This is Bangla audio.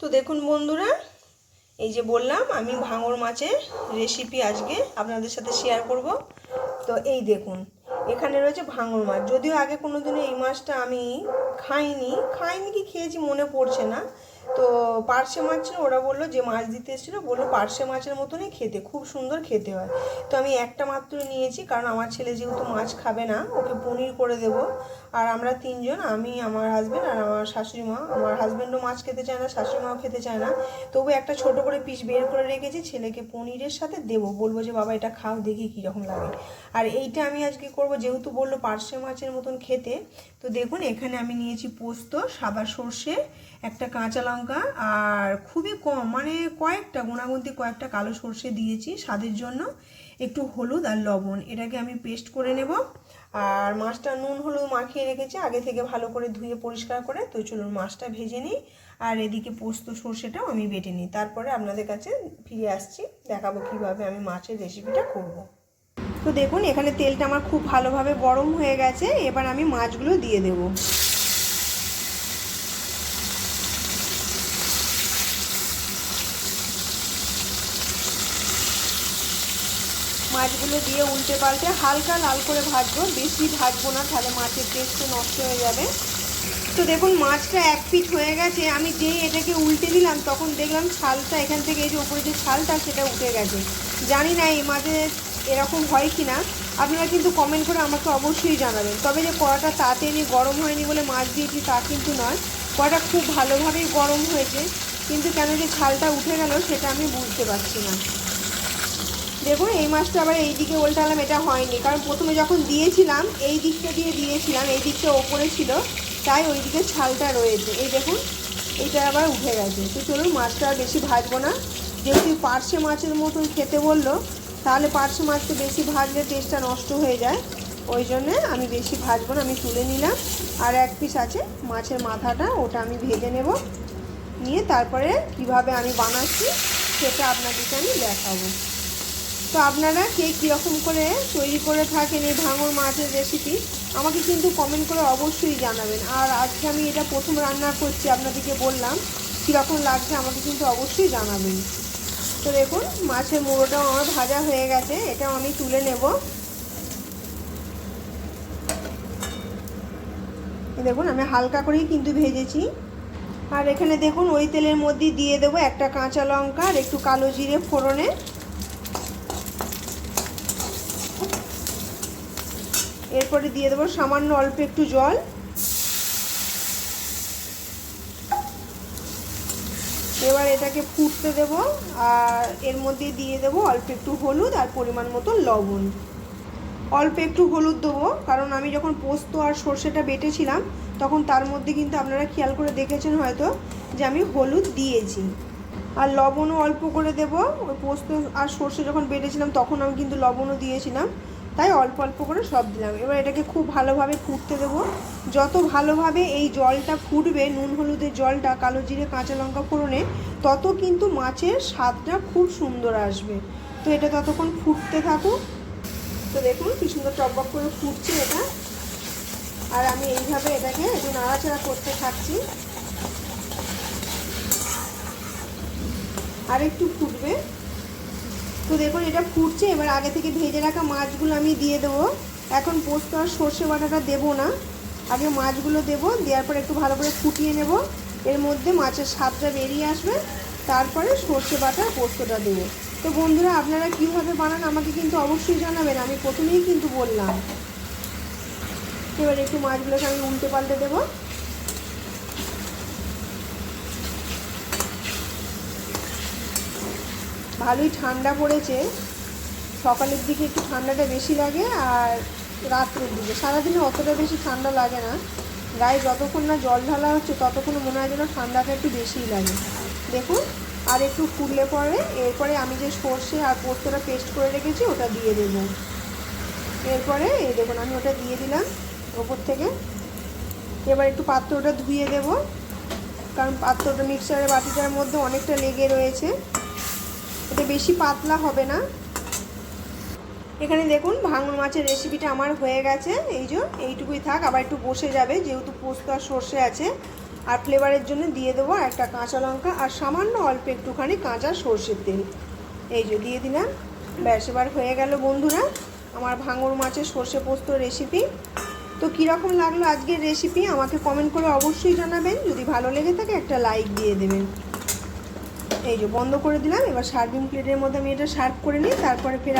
তো দেখুন বন্ধুরা, এই যে বললাম, আমি ভাঙর মাছের রেসিপি আজকে আপনাদের সাথে শেয়ার করব। তো এই দেখুন, এখানে রয়েছে ভাঙর মাছ। যদিও আগে কোনো দিনও এই মাছটা আমি খাইনি খাইনি কি খেয়েছি মনে পড়ছে না। তো পার্শে মাছ ছিল ওরা বলল যে মাছ দিতে এসেছিল, বলল পার্শে মাছের মতনই খেতে, খুব সুন্দর খেতে হয়। তো আমি একটা মাত্র নিয়েছি, কারণ আমার ছেলে যেহেতু মাছ খাবে না, ওকে পনির করে দেব। আর আমরা তিনজন, আমি, আমার হাজব্যান্ড আর আমার শাশুড়ি মা। আমার হাজব্যান্ডও মাছ খেতে চায় না, শাশুড়ি মাও খেতে চায় না। তবু একটা ছোট করে পিস বের করে রেখেছি, ছেলেকে পনিরের সাথে দেবো। বলব যে, বাবা, এটা খাও, দেখি কীরকম লাগে। আর এইটা আমি আজকে করব, যেহেতু বলল পার্শে মাছের মতন খেতে। তো দেখুন, এখানে আমি নিয়েছি পোস্ত, সাদা সর্ষে, একটা কাঁচা লঙ্কা আর খুবই কম মানে কয়েকটা গুণাগুন্তি কয়েকটা কালো সর্ষে দিয়েছি স্বাদের জন্য। একটু হলুদ আর লবণ, এটাকে আমি পেস্ট করে নেব। আর মাছটা নুন হলুদ মাখিয়ে রেখেছি, আগে থেকে ভালো করে ধুয়ে পরিষ্কার করে তো চলুন মাছটা ভেজে নিই। আর এদিকে পোস্ত সর্ষেটাও আমি বেটে নিই। তারপরে আপনাদের কাছে ফিরে আসছি, দেখাবো কীভাবে আমি মাছের রেসিপিটা করব। তো দেখুন, এখানে তেলটা আমার খুব ভালোভাবে গরম হয়ে গেছে, এবার আমি মাছগুলো দিয়ে দেবো। মাছগুলো দিয়ে উল্টে পাল্টে হালকা লাল করে ভাজবো। বেশি ভাজবো না, তাহলে মাছের টেস্টটা নষ্ট হয়ে যাবে। তো দেখুন, মাছটা এক পিট হয়ে গেছে। আমি যেই এটাকে উল্টে দিলাম, তখন দেখলাম ছালটা এখান থেকে, এই যে উপরে যে ছালটা, সেটা উঠে গেছে। জানি না এই মাঝে এরকম হয় কি না আপনারা কিন্তু কমেন্ট করে আমাকে অবশ্যই জানাবেন। তবে যে কড়াটা তাড়াতাড়ি গরম হয়নি বলে মাছ দিয়েছি, তা কিন্তু নয়। কড়াটা খুব ভালোভাবেই গরম হয়েছে। কিন্তু কেন যে ছালটা উঠে গেল, সেটা আমি বুঝতে পারছি না। দেখুন, এই মাছটা আবার এই দিকে উল্টালাম, এটা হয়নি। কারণ প্রথমে যখন দিয়েছিলাম, এই দিকটা দিয়ে দিয়েছিলাম, এই দিকটা ওপরে ছিল, তাই ওই দিকে ছালটা রয়েছে। এই দেখুন, এটা আবার উঠে গেছে। তো চলুন, মাছটা আর বেশি ভাজবো না। যেহেতু পার্শে মাছের মতন খেতে বলল, তাহলে পার্শে মাছটা বেশি ভাজলে টেস্টটা নষ্ট হয়ে যায়। ওই জন্যে আমি বেশি ভাজবো না, আমি তুলে নিলাম। আর এক পিস আছে, মাছের মাথাটা, ওটা আমি ভেজে নেব। নিয়ে তারপরে কীভাবে আমি বানাচ্ছি, সেটা আপনাদেরকে আমি দেখাবো। তো আপনারা কে কীরকম করে তৈরি করে থাকেন এই ভাঙর মাছের রেসিপি আমাকে কিন্তু কমেন্ট করে অবশ্যই জানাবেন। আর আজকে আমি এটা প্রথম রান্না করছি, আপনাদেরকে বললাম, কীরকম লাগছে আমাকে কিন্তু অবশ্যই জানাবেন। তো দেখুন, মাছের মুড়োটাও আমার ভাজা হয়ে গেছে এটাও আমি তুলে নেব। দেখুন, আমি হালকা করেই কিন্তু ভেজেছি। আর এখানে দেখুন, ওই তেলের মধ্যে দিয়ে দেবো একটা কাঁচা লঙ্কা আর একটু কালো জিরে ফোড়নে। এরপরে দিয়ে দেবো সামান্য অল্প একটু জল। এবার এটাকে ফুটতে দেব আর এর মধ্যে দিয়ে দেবো অল্প একটু হলুদ আর পরিমাণ মতো লবণ। অল্প একটু হলুদ দেবো, কারণ আমি যখন পোস্ত আর সর্ষেটা বেটেছিলাম, তখন তার মধ্যে কিন্তু আপনারা খেয়াল করে দেখেছেন হয়তো যে আমি হলুদ দিয়েছি। আর লবণও অল্প করে দেবো। ওই পোস্ত আর সর্ষে যখন বেটেছিলাম, তখন আমি কিন্তু লবণও দিয়েছিলাম। তাই অল্প অল্প করে সব দিলাম। এবার এটাকে খুব ভালোভাবে ফুটতে দেবো। যত ভালোভাবে এই জলটা ফুটবে, নুন হলুদের জলটা, কালো জিরে, কাঁচা লঙ্কা ফোড়নে, তত কিন্তু মাছের স্বাদটা খুব সুন্দর আসবে। তো এটা ততক্ষণ ফুটতে থাকুক। তো দেখুন কি সুন্দর টকবক করে ফুটছে এটা। আর আমি এইভাবে এটাকে একটু নাড়াচাড়া করতে থাকছি। আর একটু ফুটবে। তো দেখুন, এটা ফুটছে। এবার আগে থেকে ভেজে রাখা মাছগুলো আমি দিয়ে দেবো। এখন পোস্ত আর সর্ষে বাটাটা দেবো না। আগে মাছগুলো দেবো, দেওয়ার পর একটু ভালো করে ফুটিয়ে নেব। এর মধ্যে মাছের স্বাদটা বেরিয়ে আসবে। তারপরে সর্ষে বাটা পোস্তটা দেবো। তো বন্ধুরা, আপনারা কীভাবে বানান আমাকে কিন্তু অবশ্যই জানাবেন। আমি প্রথমেই কিন্তু বললাম। এবার একটু মাছগুলোকে আমি উল্টে পাল্টে দেবো। ভালোই ঠান্ডা পড়েছে। সকালের দিকে একটু ঠান্ডাটা বেশি লাগে আর রাত্রের দিকে। সারাদিনে অতটা বেশি ঠান্ডা লাগে না। গায়ে যতক্ষণ না জল ঢালা হচ্ছে, ততক্ষণ মনে হয় যেন ঠান্ডাটা একটু বেশিই লাগে। দেখুন, আর একটু ফুটলে পরে, এরপরে আমি যে সর্ষে আর পোস্তটা পেস্ট করে রেখেছি, ওটা দিয়ে দেবো। এরপরে এই দেখুন, আমি ওটা দিয়ে দিলাম ওপর থেকে। এবার একটু পাত্রটা ধুয়ে দেব, কারণ পাত্রটা মিক্সারের বাটিটার মধ্যে অনেকটা লেগে রয়েছে। এটা বেশি পাতলা হবে না। এখানে দেখুন, ভাঙন মাছের রেসিপিটা আমার হয়ে গেছে। এই যে, এইটুকুই থাক, আবার একটু বসে যাবে, যেহেতু পোস্ত আর সর্ষে আছে। আর ফ্লেভারের জন্য দিয়ে দেবো একটা কাঁচা লঙ্কা আর সামান্য অল্প একটুখানি কাঁচা সর্ষের তেল। এই যে, দিয়ে দিলাম। ব্যাস, এবার হয়ে গেল বন্ধুরা, আমার ভাঙর মাছের সর্ষে পোস্ত রেসিপি তো কীরকম লাগল আজকের রেসিপি আমাকে কমেন্ট করে অবশ্যই জানাবেন। যদি ভালো লেগে থাকে, একটা লাইক দিয়ে দেবেন। এই যে বন্ধ করে দিলাম, এবার সার্ভিং প্লেটের মধ্যে আমি এটা সার্ভ করে নিই তারপরে ফের